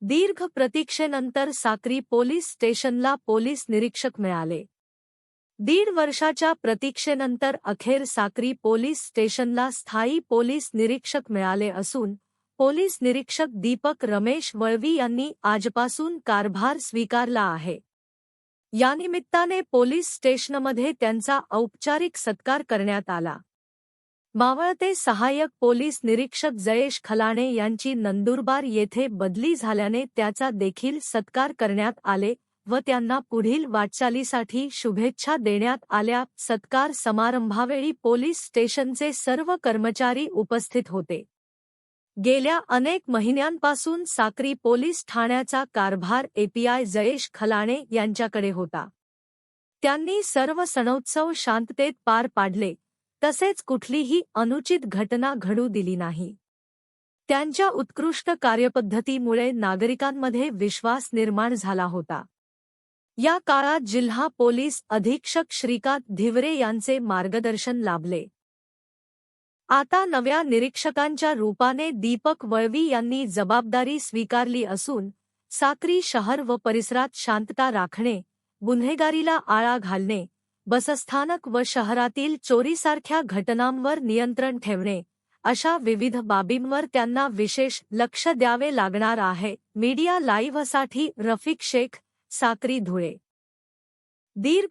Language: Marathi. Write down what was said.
दीर्घ प्रतीक्षेनंतर साक्री पोलीस स्टेशनला पोलीस निरीक्षक मिळाले. दीड वर्षाच्या प्रतीक्षेनंतर अखेर साक्री पोलीस स्टेशनला स्थायी पोलीस निरीक्षक मिळाले असून पोलीस निरीक्षक दीपक रमेश वळवी यांनी आजपासून कारभार स्वीकारला आहे. यानिमित्ताने पोलीस स्टेशनमध्ये त्यांचा औपचारिक सत्कार करण्यात आला. मावळते सहाय्यक पोलीस निरीक्षक जयेश खलाणे यांची नंदुरबार येथे बदली झाल्याने त्याचा देखील सत्कार करण्यात आले व त्यांना पुढील वाटचालीसाठी शुभेच्छा देण्यात आल्या. सत्कार समारंभावेळी पोलीस स्टेशनचे सर्व कर्मचारी उपस्थित होते. गेल्या अनेक महिन्यांपासून साक्री पोलीस ठाण्याचा कारभार एपीआय जयेश खलाणे यांच्याकडे होता. त्यांनी सर्व सणोत्सव शांततेत पार पाडले. तसेच कुठलीही अनुचित घटना घडू दिली नाही. त्यांच्या उत्कृष्ट कार्यपद्धतीमुळे नागरिकांमध्ये विश्वास निर्माण झाला होता. या काळात जिल्हा पोलीस अधीक्षक श्रीकांत धिवरे यांचे मार्गदर्शन लाभले. आता नव्या निरीक्षकांच्या रूपाने दीपक वळवी यांनी जबाबदारी स्वीकारली असून साक्री शहर व परिसरात शांतता राखणे गुन्हेगारीला आळा घालणे बसस्थानक व शहरातील चोरीसारख्या घटनांवर नियंत्रण ठेवणे. अशा विविध बाबींवर त्यांना विशेष लक्ष द्यावे लागणार आहे. मीडिया लाईव्हसाठी रफिक शेख साक्री धुळे. दीर्घ